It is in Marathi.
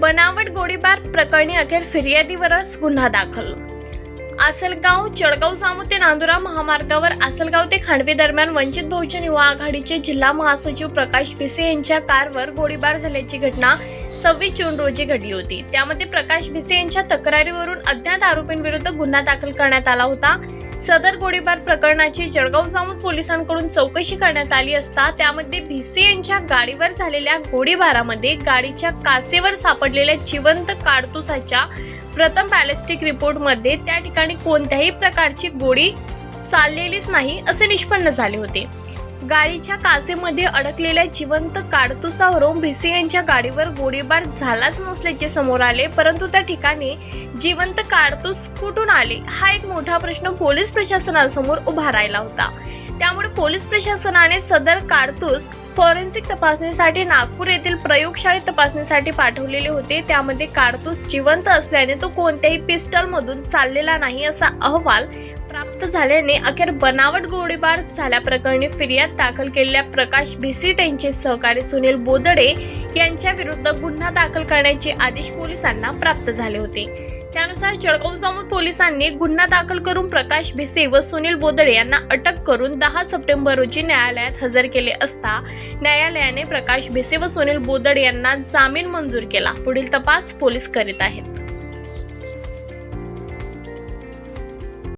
बनावट गोळीबार प्रकरणी अखेर फिर्यादीवरच गुन्हा दाखल. आसलगाव जळगाव जामू ते नांदुरा महामार्गावर आसलगाव ते खांडवे दरम्यान वंचित बहुजन युवा आघाडीचे जिल्हा महासचिव प्रकाश भिसे यांच्या कारवर गोळीबार झाल्याची घटना सव्वीस जून रोजी घडली होती. त्यामध्ये प्रकाश भिसे यांच्या तक्रारीवरून अज्ञात आरोपींविरुद्ध गुन्हा दाखल करण्यात आला होता. सदर गोळीबार प्रकरणाची जळगाव जामोद पोलिसांकडून चौकशी करण्यात आली असता त्यामध्ये भिसे यांच्या गाडीवर झालेल्या गोळीबारामध्ये गाडीच्या काचेवर सापडलेल्या जिवंत काडतुसाच्या प्रथम बॅलिस्टिक रिपोर्टमध्ये त्या ठिकाणी कोणत्याही प्रकारची गोळी चाललेलीच नाही असे निष्पन्न झाले होते. गाडीच्या काचेमध्ये अडकलेल्या जिवंत काडतुसावरून भिसे यांच्या गाडीवर गोळीबार झालाच नसल्याचे समोर आले परंतु त्या ठिकाणी जिवंत काडतूस कुठून आले? हा एक मोठा प्रश्न पोलीस प्रशासनासमोर उभा राहिला होता. त्यामुळे पोलीस प्रशासनाने सदर कारतूस फॉरेन्सिक तपासणीसाठी नागपूर येथील प्रयोगशाळेत तपासणीसाठी पाठवलेले होते. त्यामध्ये कारतूस जिवंत असल्याने तो कोणत्याही पिस्टलमधून चाललेला नाही असा अहवाल प्राप्त झाल्याने अखेर बनावट गोळीबार झाल्याप्रकरणी फिर्याद दाखल केलेल्या प्रकाश भिसी त्यांचे सहकारी सुनील बोदडे यांच्या विरुद्ध गुन्हा दाखल करण्याचे आदेश पोलिसांना प्राप्त झाले होते. त्यानुसार जळगाव जामोद पोलिसांनी गुन्हा दाखल करून प्रकाश भिसे व सुनील बोदडे यांना अटक करून दहा सप्टेंबर रोजी न्यायालयात हजर केले असता न्यायालयाने प्रकाश भिसे व सुनील बोदडे यांना जामीन मंजूर केला. पुढील तपास पोलीस करीत आहेत.